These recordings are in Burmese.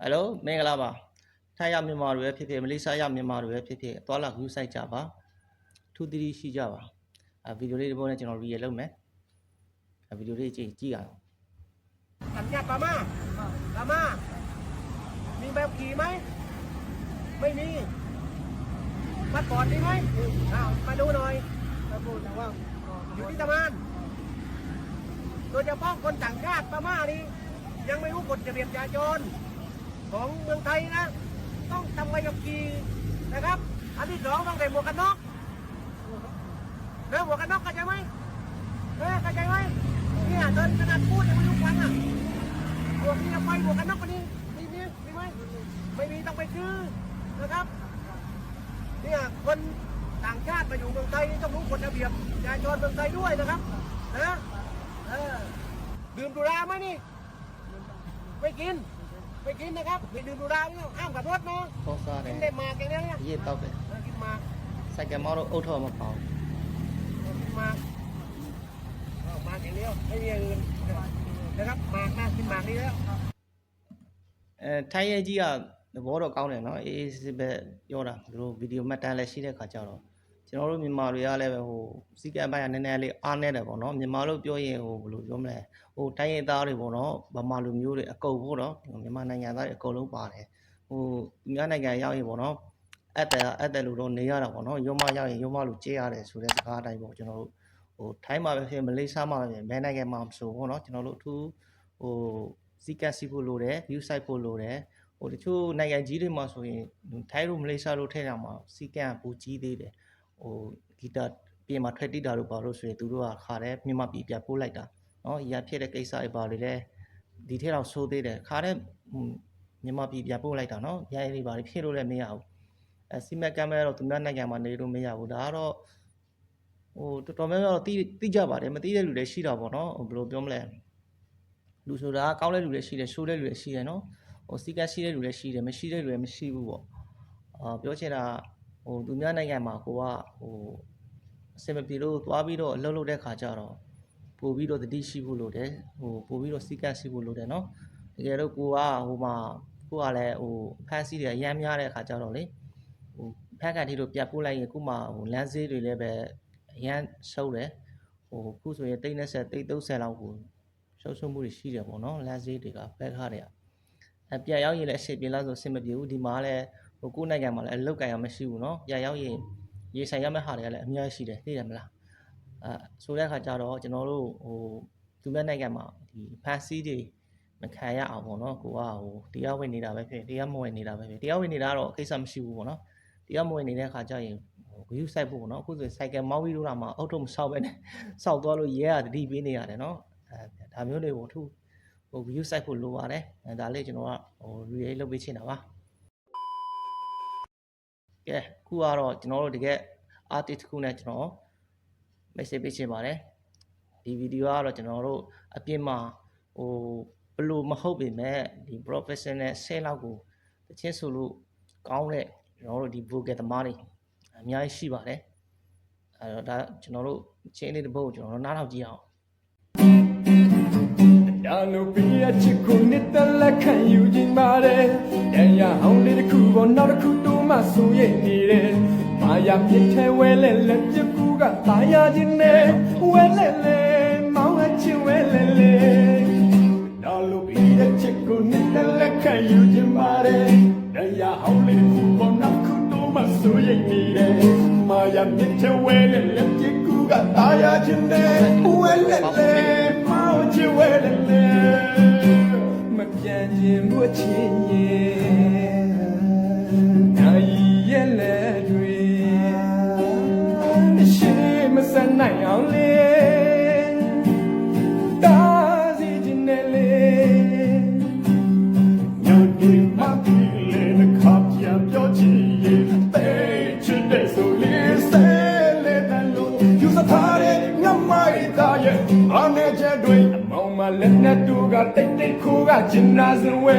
ဟယ်လိုမင်္ဂလာပါထိုင်းရမြန်မာတွေပဲဖြစ်ဖြစ်မလေးရှားရမြန်မာတွေပဲဖြစ်ဖြစ်သွားလာ view site ကြပါထူးသတိရှိကြပါအဲဗီဒီယိုလေးတစ်ပုဒ်နဲ့ကျွန်တော် real လုပ်မယ်အဲဗီဒီယိုလေးကြည့်ကြည့်ရအောင် สัญญาปามาปามา มีแบบขี่ไหม ไม่มีพัดปอดมีไหมอ้าวมาดูหน่อยมาพูดแต่ว่าอยู่ที่ตะมานโดยเฉพาะคนต่างชาติพม่านี่ยังไม่รู้กฎระเบียบจราจร ของเมืองไทยนะ ต้องทำใบขับขี่นะครับ อันที่สองต้องใส่หมวกกันน็อกแล้วหมวกกันน็อกเข้าใจไหมเออเข้าใจไหมเนี่ยเดินขนาดพูดยังไม่รู้ฟังอะบวกนี่ไฟบวกกันน็อกกันนี้มีมีมีไหมไม่มีต้องไปซื้อนะครับเนี่ยคนต่างชาติมาอยู่เมืองไทยต้องรู้กฎระเบียบจราจรเมืองไทยด้วยนะครับนะเออดื่มสุราไหมนี่ ไม่กิน ไม่กินนะครับไม่ดื่มสุราเนี่ยห้ามขับรถนะ ခေါ်စားတ กิ ယ် นได้หมากอย่างเนี้ยเนี่ย ရေးတော့တယ် เออกินหมาก စိုက်ကမောင်းတော့အုတ်ထော်မပေါအောင် เออกินหมากเอาหมากอย่างเดียวไม่มีอย่างอื่นนะครับหมากนะกินหมากนี่แล้ว အဲထိုင်းရဲ့ကြီးကသဘောတော့ကောင်းတယ်နော်အေးအေးစစ်စစ်ပဲပြောတာသူတို့ဗီဒီယိုမှတ်တမ်းလည်းရှိတဲ့ခါကျတော့ ကျွန်တော်တို့မြန်မာတွေကလည်းပဲဟိုစီကံပိုင်းကနည်းနည်းလေးအားနေတယ်ပေါ့နော်မြန်မာလို့ပြောရင်ဟိုဘယ်လိုပြောမလဲဟိုတိုင်းရင်းသားတွေပေါ့နော်ဗမာလူမျိုးတွေအကုန်ပေါ့နော်မြန်မာနိုင်ငံသားတွေအကုန်လုံးပါတယ်ဟိုသူများနိုင်ငံရောက်ရင်ပေါ့နော်အဲ့တဲ့အဲ့တဲ့လူတော့နေရတာပေါ့နော်ရုံမရောက်ရင်ရုံမလူကြေးရတယ်ဆိုတဲ့စကားအတိုင်းပေါ့ကျွန်တော်တို့ဟိုထိုင်းမှာပဲဖြစ်မလေးရှားမှာပဲဖြစ်ဘယ်နိုင်ငံမှာမဆိုပေါ့နော်ကျွန်တော်တို့အထူးဟိုစီကံစီဖို့လိုတယ် view site ဖို့လိုတယ်ဟိုတချို့နိုင်ငံကြီးတွေမှာဆိုရင်ထိုင်းတို့မလေးရှားတို့ထဲတာမှာစီကံပူကြီးသေးတယ် ဟိုဂီတပြင်မှာထွက်တိတာတို့ဘာလို့ဆိုရင်သူတို့ကခါတယ်မြန်မာပြည်ပြပို့လိုက်တာနော်ရဖြစ်တဲ့ကိစ္စတွေပါလေလဲဒီထဲတော့ဆိုးသေးတယ်ခါတဲ့မြန်မာပြည်ပြပို့လိုက်တာနော်ရရင်တွေပါလေဖြစ်လို့လည်းမရဘူးအဲစီမက်ကမ်းပဲတော့သူများနိုင်ငံမှာနေလို့မရဘူးဒါကတော့ဟိုတော်တော်များများတော့တိတိကြပါတယ်မတိတဲ့လူလည်းရှိတာပေါ့နော်ဘယ်လိုပြောမလဲလူဆိုတာကောင်းတဲ့လူလည်းရှိတယ်ရှိုးတဲ့လူလည်းရှိတယ်နော်ဟိုစီကရှိတဲ့လူလည်းရှိတယ်မရှိတဲ့လူလည်းမရှိဘူးပေါ့အာပြောချင်တာက ဟိုသူများနိုင်ငံမှာကိုကဟိုအစင်မပြေလို့သွားပြီးတော့အလုပ်လုပ်တဲ့ခါကျတော့ပို့ပြီးတော့တတိရှိဖို့လိုတယ်ဟိုပို့ပြီးတော့စီကရှိဖို့လိုတယ်เนาะတကယ်တော့ကိုကဟိုမှာကိုကလည်းဟိုဖန်စီတွေအရမ်းများတဲ့ခါကျတော့လေဟိုဖက်ကန်တီတို့ပြတ်ပို့လိုက်ရင်ခုမှဟိုလမ်းဈေးတွေလည်းပဲအရမ်းရှုံးတယ်ဟိုခုဆိုရင်တိတ်20တိတ်30လောက်ကိုရှုံးရှုံးမှုတွေရှိတယ်ပေါ့เนาะလမ်းဈေးတွေကဘက်ခါတွေက အပြန်ရောက်ရင်လည်းအရှိပြင်လောက်ဆိုအဆင်မပြေဘူးဒီမှာလည်း ဟိုကိုယ့်နိုင်ငံမှာလည်းအလုတ်ကန်ရမရှိဘူးเนาะပြန်ရောက်ရင်ရေဆိုင်ရမယ့်ဟာတွေကလည်းအများကြီးရှိတယ်သိတယ်မလားအဲဆိုတဲ့အခါကျတော့ကျွန်တော်တို့ဟိုသူများနိုင်ငံမှာဒီဖန်စီတွေမခံရအောင်ပေါ့เนาะကိုကဟိုတရားဝင်နေတာပဲဖြစ်တရားမဝင်နေတာပဲဖြစ်တရားဝင်နေတာကတော့ကိစ္စမရှိဘူးပေါ့เนาะတရားမဝင်နေတဲ့အခါကျရင်ဟို view site ဖို့ပေါ့เนาะအခုဆိုစိုက်ကယ်မောင်းပြီးလို့တာမှာအောက်တော့မဆောက်ပဲနဲ့စောက်သွားလို့ရဲရတတိပေးနေရတယ်เนาะအဲဒါမျိုးတွေကိုအထူး ဟို view site ဖို့လိုပါတယ်အဲဒါလေးကျွန်တော်ကဟို relay လုပ်ပေးချင်တာပါ ကဲခုကတော့ကျွန်တော်တို့တကယ် artist တစ်ခုနဲ့ကျွန်တော် message ပေးချင်ပါတယ်ဒီဗီဒီယိုကတော့ကျွန်တော်တို့အပြင်မှာဟိုဘလို့မဟုတ်ပေမဲ့ဒီ professional ဆဲလောက်ကိုတချင်းဆိုလို့ကောင်းတဲ့ကျွန်တော်တို့ဒီ vocal သမားတွေအများကြီးရှိပါတယ်အဲတော့ဒါကျွန်တော်တို့ချင်းလေးတစ်ပုတ်ကိုကျွန်တော်တို့နားထောင်ကြည့်အောင်ဒါလိုပြည့်ချစ်ကိုနှစ်သက်လက်ခံယူခြင်းပါတယ်။တန်ရ ဆိုရင်နေတယ်။မာယာမြစ်ထဲဝဲလဲလက်ပြကူကตายရခြင်းနဲ့ဝဲလဲလဲမောင်းအချင်ဝဲလဲလဲဒါလိုပြည့်ချစ်ကိုနှစ်သက်လက်ခံယူခြင်းပါတယ်။တန်ရအောင်လေးတစ်ခုပေါ်နောက်တစ်ခုတိုးမှဆိုရင်နေတယ်။မာယာမြစ်ထဲဝဲလဲလက်ပြကူကตายရခြင်းနဲ့ဝဲလဲလဲ မောင်ချစ်ဝဲတယ်လေမပြန်ခြင်းမွချင်ရဲ့နိုင် ရဲ့လေတွေရှိမစနိုင်အောင်လေ တိတ်တိတ်ခိုးကဂျင်နာစင်ဝဲ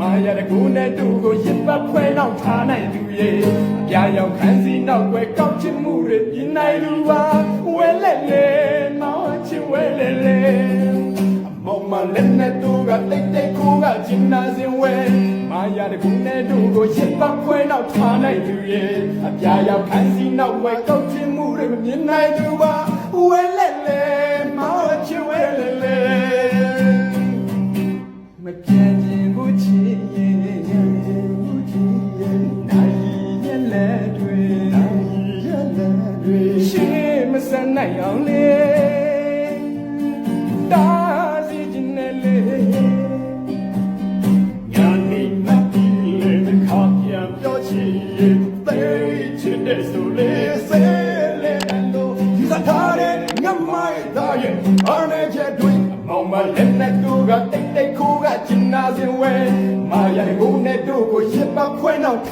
မာရတဲ့ကိုနဲ့တူကိုရစ်ပတ်ဖွဲနောက်ထားနိုင်သူရဲ့အပြာရောင်ခန်းစီနောက်ွယ်ကောက်ချင်မှုတွေပြနိုင်လူပါဝဲလက်လေမောင်ချစ်ဝဲလေလေမောင်မလက်နဲ့တူကတိတ်တိတ်ခိုးကဂျင်နာစင်ဝဲမာယာတကူနဲ့တို့ကိုရှစ်ပတ်ခွဲတော့ထားနိုင်သူရဲ့အပြာရောက်ခန်းစီနောက်ဝဲကောက်ချင်မှုတွေမမြင်နိုင်သူပါဝဲလဲလဲ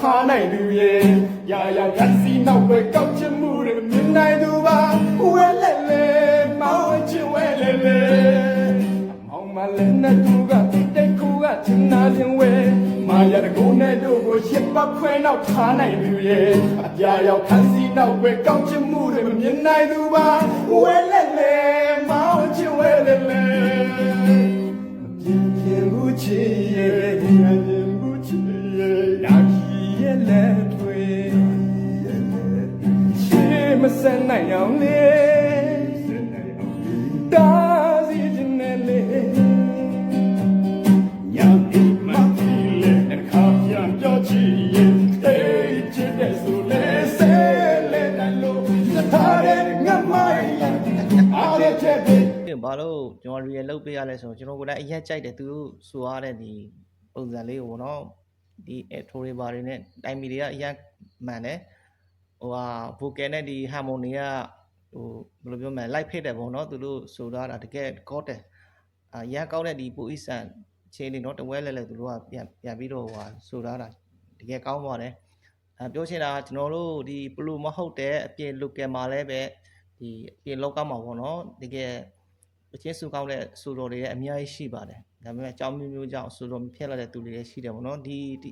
ထားနိုင်သူရဲ့ရာရာကစီနောက်ပဲကောက်ချင်မှုတွေမြင်နိုင်သူပါဝဲလဲလဲ ကိုရှစ်ပတ်ခွဲနောက်ထားနိုင်သူရဲ့အပြာရောက်ခန်းစီနောက်ပဲကောက်ချင်မှုတွေမြင်နိုင်သူပါဝဲလဲလဲမောင်ချင်ဝဲလဲလဲပြင်းပြင်းမှုချစ်ရဲ့ပြင်းပြင်းမှုချစ်ရဲ့နာခီရဲ့လက်တွေရှေးမစနိုင်အောင်လေ ဘာလို့ကျွန်တော် real လုပ်ပေးရလဲဆိုတော့ကျွန်တော်ကိုယ်တိုင်အရက်ကြိုက်တယ်သူတို့ဆိုရတဲ့ဒီပုံစံလေးကိုပေါ့နော်ဒီအထိုးတွေဘာတွေနဲ့တိုင်မီတွေကအရက်မှန်တယ်ဟိုဟာ vocal နဲ့ဒီ harmony ကဟိုဘယ်လိုပြောမလဲ light ဖြစ်တယ်ပေါ့နော်သူတို့ဆိုထားတာတကယ်ကောတယ်အရက်ကောက်တဲ့ဒီပူအီဆန်ချင်းနေတော့တဝဲလဲလဲသူတို့ကပြန်ပြန်ပြီးတော့ဟိုဟာဆိုထားတာတကယ်ကောင်းပါတယ်အဲပြောချင်တာကကျွန်တော်တို့ဒီဘလူးမဟုတ်တဲ့အပြင် local မှာလည်းပဲ ဒီအပြင်လောကမှာပေါ့နော်တကယ်အချင်းစုကောင်းတဲ့စူတော်တွေလည်းအများကြီးရှိပါတယ်ဒါပေမဲ့အကြောင်းမျိုးမျိုးကြောင့်စူတော်မဖြစ်လာတဲ့သူတွေလည်းရှိတယ်ပေါ့နော်ဒီဒီ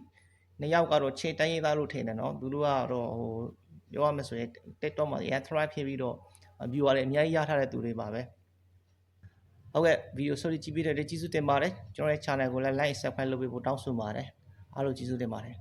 နှစ်ယောက်ကတော့ချိန်တိုင်းရင်းသားလို့ထင်တယ်နော်သူတို့ကတော့ဟိုပြောရမယ်ဆိုရင် TikTok မှာရန် thrive ဖြစ်ပြီးတော့ viewer တွေအများကြီးရထားတဲ့သူတွေပါပဲဟုတ်ကဲ့ဗီဒီယိုဆိုလေးကြည့်ပြီးတဲ့အတွက်ကျေးဇူးတင်ပါတယ်ကျွန်တော်ရဲ့ channel ကိုလည်း like subscribe လုပ်ပေးဖို့တောင်းဆိုပါတယ်အားလုံးကျေးဇူးတင်ပါတယ်